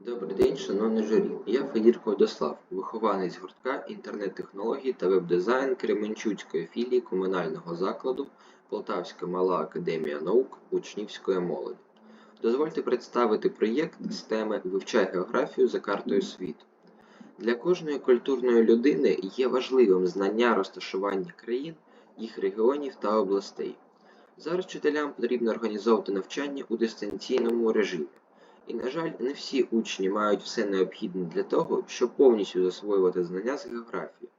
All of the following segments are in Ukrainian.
Добрий день, шановне журі. Я Федірко Водослав, вихованець гуртка інтернет-технологій та веб-дизайн Кременчуцької філії комунального закладу Полтавська мала академія наук учнівської молоді. Дозвольте представити проєкт з теми Вивчай географію за картою світу. Для кожної культурної людини є важливим знання розташування країн, їх регіонів та областей. Зараз вчителям потрібно організовувати навчання у дистанційному режимі. І, на жаль, не всі учні мають все необхідне для того, щоб повністю засвоювати знання з географії.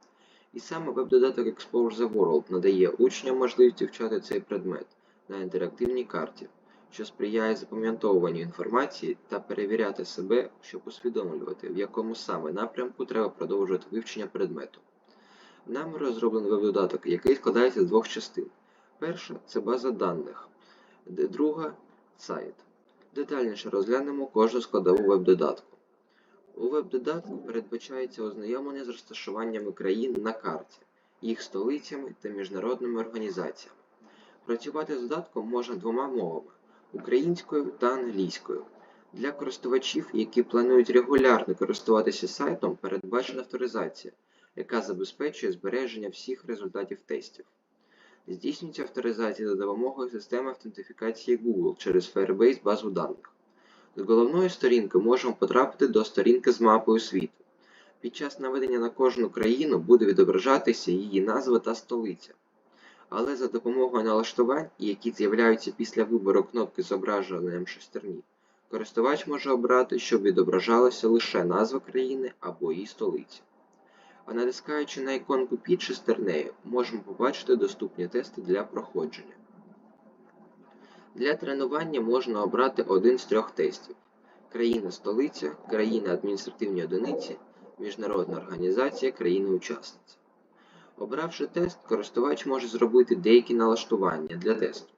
І саме веб-додаток Explore the World надає учням можливість вивчати цей предмет на інтерактивній карті, що сприяє запам'ятовуванню інформації та перевіряти себе, щоб усвідомлювати, в якому саме напрямку треба продовжувати вивчення предмету. Нами розроблений веб-додаток, який складається з двох частин. Перша це база даних, друга сайт. Детальніше розглянемо кожну складову веб-додатку. У веб-додатку передбачається ознайомлення з розташуваннями країн на карті, їх столицями та міжнародними організаціями. Працювати з додатком можна двома мовами українською та англійською. Для користувачів, які планують регулярно користуватися сайтом, передбачена авторизація, яка забезпечує збереження всіх результатів тестів. Здійснюється авторизація за допомогою системи автентифікації Google через Firebase базу даних. З головної сторінки можемо потрапити до сторінки з мапою світу. Під час наведення на кожну країну буде відображатися її назва та столиця. Але за допомогою налаштувань, які з'являються після вибору кнопки зображенням шестерні, користувач може обрати, щоб відображалася лише назва країни або її столиця. А натискаючи на іконку під шестернею, можемо побачити доступні тести для проходження. Для тренування можна обрати один з трьох тестів: країна-столиця, країна-адміністративні одиниці, міжнародна організація, країни-учасниці. Обравши тест, користувач може зробити деякі налаштування для тесту,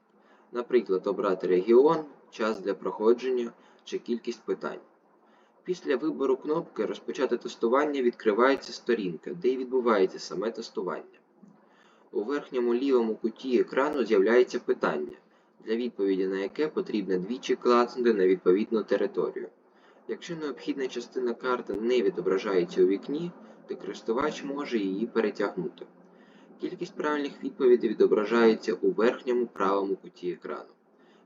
наприклад, обрати регіон, час для проходження чи кількість питань. Після вибору кнопки Розпочати тестування відкривається сторінка, де й відбувається саме тестування. У верхньому лівому куті екрану з'являється питання, для відповіді на яке потрібно двічі клацнути на відповідну територію. Якщо необхідна частина карти не відображається у вікні, то користувач може її перетягнути. Кількість правильних відповідей відображається у верхньому правому куті екрану.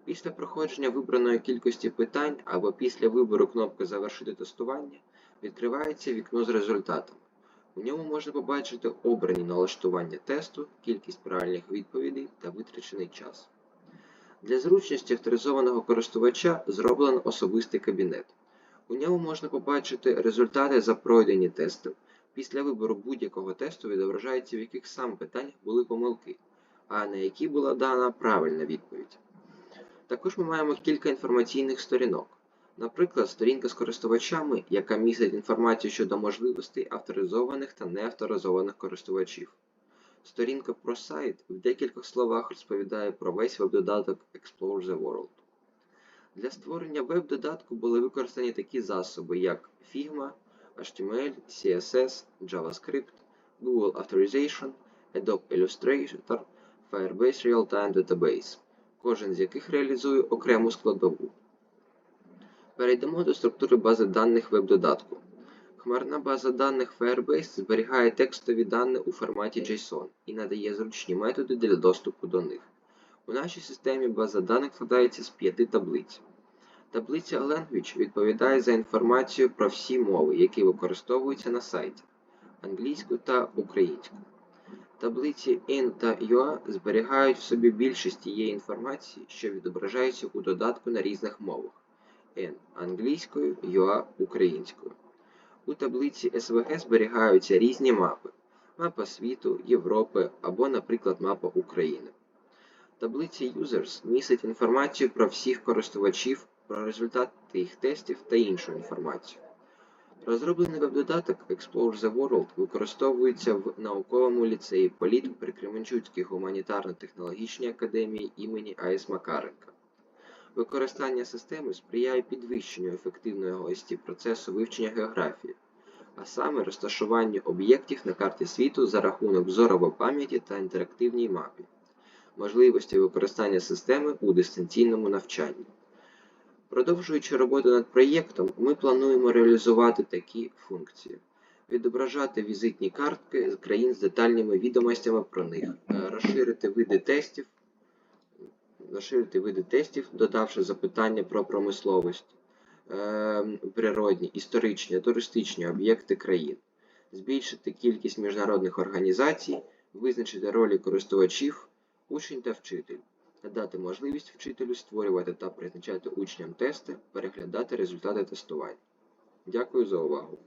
Після проходження вибраної кількості питань або після вибору кнопки Завершити тестування відкривається вікно з результатами. У ньому можна побачити обрані налаштування тесту, кількість правильних відповідей та витрачений час. Для зручності авторизованого користувача зроблено особистий кабінет. У ньому можна побачити результати за пройдені тести. Після вибору будь-якого тесту відображається, в яких саме питаннях були помилки, а на які була дана правильна відповідь. Також ми маємо кілька інформаційних сторінок. Наприклад, сторінка з користувачами, яка містить інформацію щодо можливостей авторизованих та неавторизованих користувачів. Сторінка про сайт в декількох словах розповідає про весь веб-додаток Explore the World. Для створення веб-додатку були використані такі засоби, як Figma, HTML, CSS, JavaScript, Google Authorization, Adobe Illustrator, Firebase Real-Time Database кожен з яких реалізує окрему складову. Перейдемо до структури бази даних веб-додатку. Хмарна база даних Firebase зберігає текстові дані у форматі JSON і надає зручні методи для доступу до них. У нашій системі база даних складається з п'яти таблиць. Таблиця Language відповідає за інформацію про всі мови, які використовуються на сайті англійську та українську. Таблиці IN та UA зберігають в собі більшість тієї інформації, що відображається у додатку на різних мовах N англійською, UA українською. У таблиці SVG зберігаються різні мапи мапа світу, Європи або, наприклад, мапа України. Таблиця Users містить інформацію про всіх користувачів, про результати їх тестів та іншу інформацію. Розроблений веб-додаток Explore the World використовується в науковому ліцеї Політ при Кременчуцькій гуманітарно-технологічній академії імені А.С. Макаренка. Використання системи сприяє підвищенню ефективності процесу вивчення географії, а саме розташуванню об'єктів на карті світу за рахунок зорової пам'яті та інтерактивній мапі, можливості використання системи у дистанційному навчанні. Продовжуючи роботу над проєктом, ми плануємо реалізувати такі функції: відображати візитні картки з країн з детальними відомостями про них, е, розширити види тестів, розширити види тестів, додавши запитання про промисловість, е, природні, історичні, туристичні об'єкти країн, збільшити кількість міжнародних організацій, визначити ролі користувачів, учень та вчитель, надати можливість вчителю створювати та призначати учням тести, переглядати результати тестувань. Дякую за увагу.